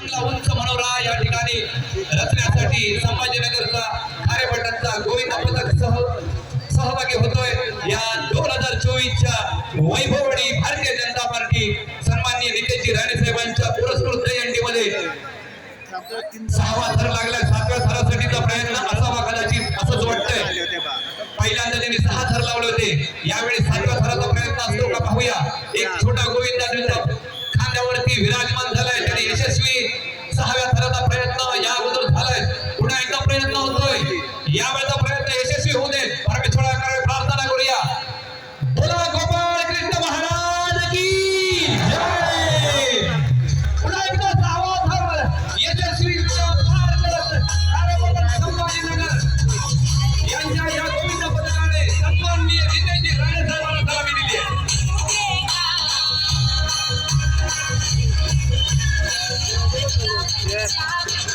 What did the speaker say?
उंच मनोरा या ठिकाणी रचण्यासाठी संभाजीनगरचा आर्यभटांचा गोविंद पथक सह सहभागी होतोय. या दोन हजार चोवीसच्या वैभववाडी भारतीय जनता पार्टी सन्माननीय नितेशजी राणे साहेबांच्या पुरस्कृत जयंतीमध्ये सहावा थर लागला सातव्या थरासाठीचा प्रयत्न असावा कदाचित असंच वाटतंय. पहिल्यांदा त्यांनी सहा थर लावले होते. यावेळी सातव्या थराचा प्रयत्न असतो का पाहूया. एक छोटा गोविंदा खांद्यावरती विराजमान सहाव्या थराचा प्रयत्न या अगोदर झालाय. पुन्हा एकदा प्रयत्न होतोय. यावेळेचा प्रयत्न यशस्वी होऊ दे. Yeah.